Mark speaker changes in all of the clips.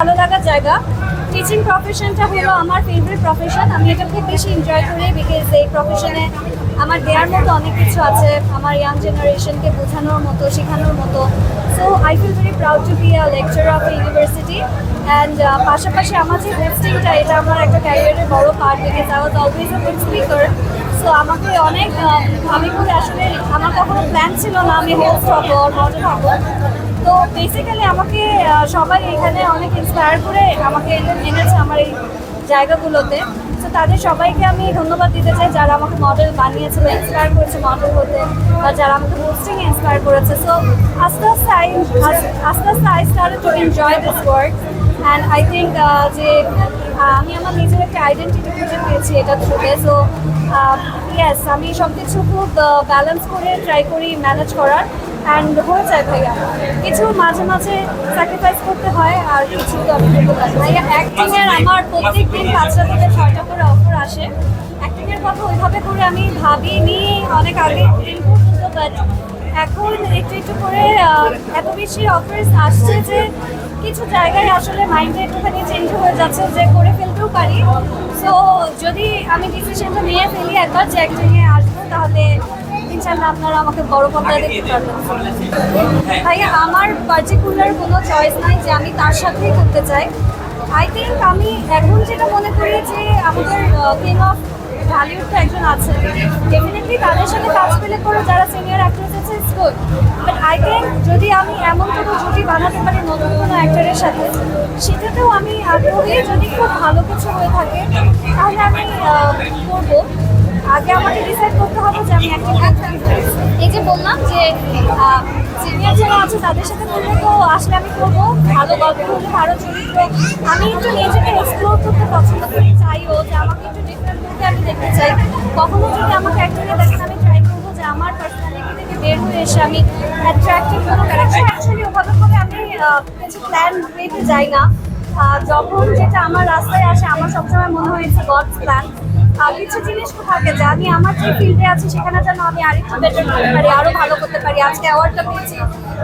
Speaker 1: ভালো লাগার জায়গা। টিচিং প্রফেশনটা হলো আমার ফেভারিট প্রফেশন আমি এটা খুব বেশি এনজয় করি বিকজ এই প্রফেশনে আমার দেওয়ার মতো অনেক কিছু আছে, আমার ইয়াং জেনারেশনকে বোঝানোর মতো, শেখানোর মতো। So I feel very proud to be a lecture of university and পাশাপাশি আমার যে হোস্টিংটা এটা আমার একটা ক্যারিয়ারের বড় part because I was always a good speaker so আমাকে অনেক আমি করে আসলে, আমার কখনো প্ল্যান ছিল না আমি হোস্ট হব মডেল হব। তো বেসিক্যালি আমাকে সবাই এখানে অনেক ইন্সপায়ার করে আমাকে এনেছে আমার এই জায়গাগুলোতে। তো তাদের সবাইকে আমি ধন্যবাদ দিতে চাই যারা আমাকে মডেল বানিয়েছে বা ইন্সপায়ার করেছে মডেল হতে, বা যারা আমাকে হোস্টিংয়ে ইন্সপায়ার করেছে। সো আস্তে আস্তে আই আস্তে আস্তে I started to enjoy this work and I think যে আমি আমার নিজের একটা আইডেন্টিটি খুঁজে পেয়েছি এটা থ্রুতে সো ইয়েস আমি সব কিছু খুব ব্যালেন্স করে ট্রাই করি ম্যানেজ করার। অ্যান্ড হয়ে যায় ভাইয়া। কিছু মাঝে মাঝে স্যাক্রিফাইস করতে হয়, আর কিছু তো আমি ভাইয়া আমার প্রত্যেক দিন পাঁচটা থেকে ছয়টা করে অফার আসে। অ্যাক্টিংয়ের কথা ওইভাবে করে আমি ভাবিনি অনেক আগে দিন এখন একটু একটু করে এত বেশি অফার্স আসছে যে কিছু জায়গায় আসলে মাইন্ডে একটুখানি চেঞ্জ হয়ে যাচ্ছে যে করে ফেলতেও পারি। সো যদি আমি ডিসিশনটা নিয়ে ফেলি একবার যে অ্যাক্টিংয়ে আসব, তাহলে ইনশাল্লাহ আপনারা আমাকে বড় পর্দায় দেখতে পারবেন। ভাইয়া, আমার পার্টিকুলার কোনো চয়েস নাই যে আমি তার সাথেই করতে চাই। আই থিঙ্ক আমি এখন যেটা মনে করি যে আমাদের কিং অফ ঢালিউড একজন আছে। ডেফিনেটলি তাদের সাথে কাজ পেলে করে যারা সিনিয়র অ্যাক্ট্রেস আছে it's good but I think যদি আমি এমন কোনো জুটি বানাতে পারি নতুন কোনো অ্যাক্টরের সাথে, সেটাতেও আমি আগ্রহী যদি খুব ভালো কিছু হয়ে থাকে, তাহলে আমি করব। আগে আমাকে ডিসাইড করতে হবে যে আমি একটা এই যে বললাম যে সিনিয়র যারা আছে, তাদের সাথে করলে তো আসলে আমি করব ভালো গল্প হলে ভালো চরিত্র আমি একটু নিজেকে এক্সপ্লোর করতে পছন্দ করি চাইও যে আমাকে একটু ডিফারেন্ট করতে আমি দেখতে চাই। কখনো যদি আমাকে অ্যাক্টরে দেখেন আমি ট্রাই করব যে আমার পার্সোনালিটি থেকে বের হয়ে এসে আমি অ্যাট্রাক্টিভ কোনো ক্যারেক্টার অ্যাকচুয়ালি ওভাবে করে আমি কিছু প্ল্যান পেতে যাই না। যখন যেটা আমার রাস্তায় আসে, আমার সবসময় মনে হয়েছে গডস প্ল্যান কিছু জিনিস তো থাকে যে আমি আমার যে ফিল্ডে আছি, সেখানে যেন আমি আরেকটু বেটার করতে পারি, আরও ভালো করতে পারি। আজকে অ্যাওয়ার্ডটা পেয়েছি,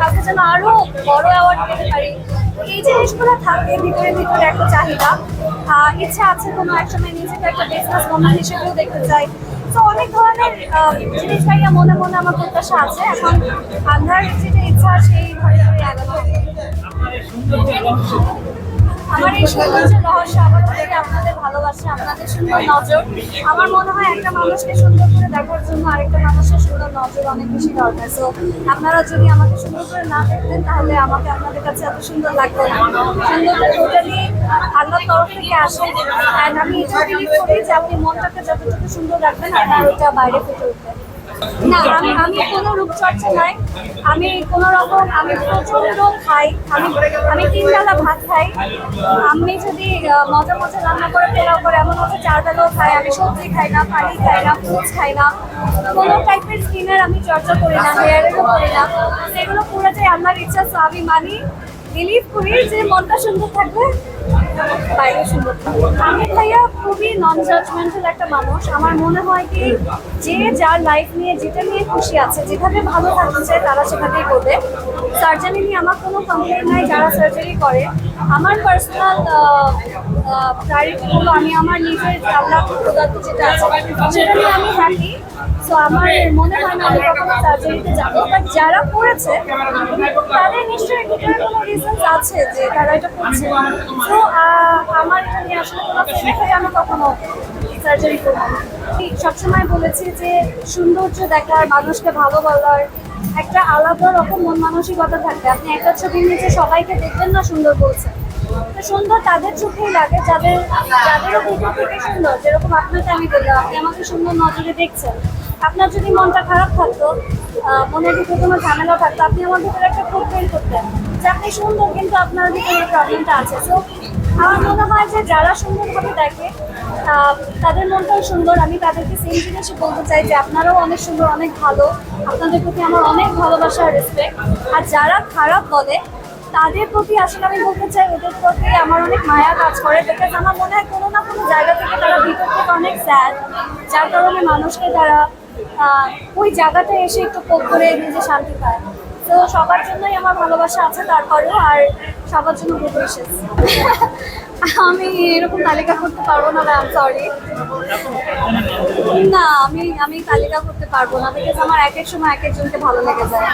Speaker 1: কালকে যেন আরও বড় অ্যাওয়ার্ড পেতে পারি। এই জিনিসগুলো থাকে, ভিতরে ভিতরে একটা চাহিদা। ইচ্ছা আছে কোনো এক সময় নিজেকে একটা বিজনেস ওম্যান হিসেবেও দেখতে চাই। তো অনেক ধরনের জিনিস ভাইয়া মনে মনে আমার প্রত্যাশা আছে। এখন আন্ধার যেটা ইচ্ছা, সেই ঘরে ঘরে আমার রহস্য থেকে আপনাদের ভালোবাসা, আপনাদের সুন্দর নজর। আমার মনে হয় একটা মানুষকে সুন্দর করে দেখার জন্য আরেকটা মানুষের সুন্দর নজর অনেক বেশি দরকার। সো আপনারা যদি আমাকে সুন্দর না দেখতেন, তাহলে আমাকে আপনাদের কাছে এত সুন্দর লাগতো না। সুন্দরটা টোটালি তরফ থেকে আসে অ্যান্ড আমি আপনি মনটাকে যতটুকু সুন্দর রাখবেন, আপনার ওটা বাইরে ফুটে উঠবে। না, আমি আমি কোনো রূপচর্চা নাই। আমি কোনো রকম, আমি প্রচণ্ড খাই। আমি আমি তিন বেলা ভাত খাই। আমি যদি মজা মজা রান্না করে পোলাও করে, এমন হচ্ছে চার বেলাও খাই। আমি সবজি খাই না, পানি খাই না ফ্রুটস খাই না। কোনো টাইপের স্কিনের আমি চর্চা করি না হেয়ারেরও করি না। সেগুলো পুরোটাই আমার ইচ্ছা তো আমি মানি বিলিভ করি যে মনটা সুন্দর থাকবে। আমি ভাইয়া খুবই নন জাজমেন্টাল একটা মানুষ। আমার মনে হয় কি, যে যার লাইফ নিয়ে, যেটা নিয়ে খুশি আছে, যেভাবে ভালো থাকতে চায় তারা সেভাবেই করবে। সার্জারি নিয়ে আমার কোনো কমপ্লেন নাই, যারা সার্জারি করে। আমার পার্সোনাল প্রায়োরিটি হলো আমি আমার নিজের আল্লাহ প্রদত্ত যেটা আছে, সেটা নিয়ে আমি হ্যাপি সো আমার মনে হয় না আমি কখনো সার্জারিতে যাব। বাট যারা করেছে তাদের নিশ্চয়ই ভিতরে কোনো রিজনস আছে যে তারা এটা করছে। তো আমার এটা নিয়ে আসলে কোনো ফেলে আমি কখনো সার্জারি করব সবসময় বলেছি যে সৌন্দর্য দেখার মানুষকে ভালো বলার একটা আলাদা রকম মন মানসিকতা থাকবে। আপনি একটা ছবি নিচে সবাইকে দেখবেন না সুন্দর বলছেন তো সুন্দর তাদের চোখেই লাগে যাদের যাদেরও ভিতর থেকে সুন্দর যেরকম আপনাকে আমি বললাম আপনি আমাকে সুন্দর নজরে দেখছেন। আপনার যদি মনটা খারাপ থাকতো মনের ভিতরে কোনো ঝামেলা থাকতো, আপনি আমার ভিতরে একটা খুব ফিল করতেন যে আপনি সুন্দর, কিন্তু আপনার ভিতরে প্রবলেমটা আছে। সো আমার মনে হয় যে যারা সুন্দরভাবে দেখে তাদের মনটাও সুন্দর। আমি তাদেরকে সেম জিনিসই বলতে চাই যে আপনারাও অনেক সুন্দর, অনেক ভালো। আপনাদের প্রতি আমার অনেক ভালোবাসা আর রেসপেক্ট আর যারা খারাপ বলে, তাদের প্রতি আসলে আমি বলতে চাই, ওদের প্রতি আমার অনেক মায়া কাজ করে। বিকজ আমার মনে হয় কোনো না কোনো জায়গা থেকে তারা ভিতর থেকে অনেক স্যাড যার কারণে মানুষকে তারা ওই জায়গাটা এসে একটু পোক করে নিজে শান্তি পায়। তো সবার জন্যই আমার ভালোবাসা আছে তারপরেও আর সবার জন্য গুড উইশেস আমি এরকম তালিকা করতে পারব না ম্যাম সরি না, আমি আমি তালিকা করতে পারব না বিকজ আমার এক এক সময় এক একজনকে ভালো লেগে যায়।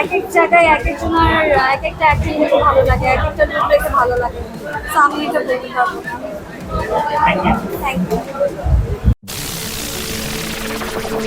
Speaker 1: এক এক জায়গায় এক একজনের এক একটা অ্যাক্টিং ভালো লাগে এক একটা লুক দেখে ভালো লাগে। তো আমি এটা বলতে পারব না থ্যাংক ইউ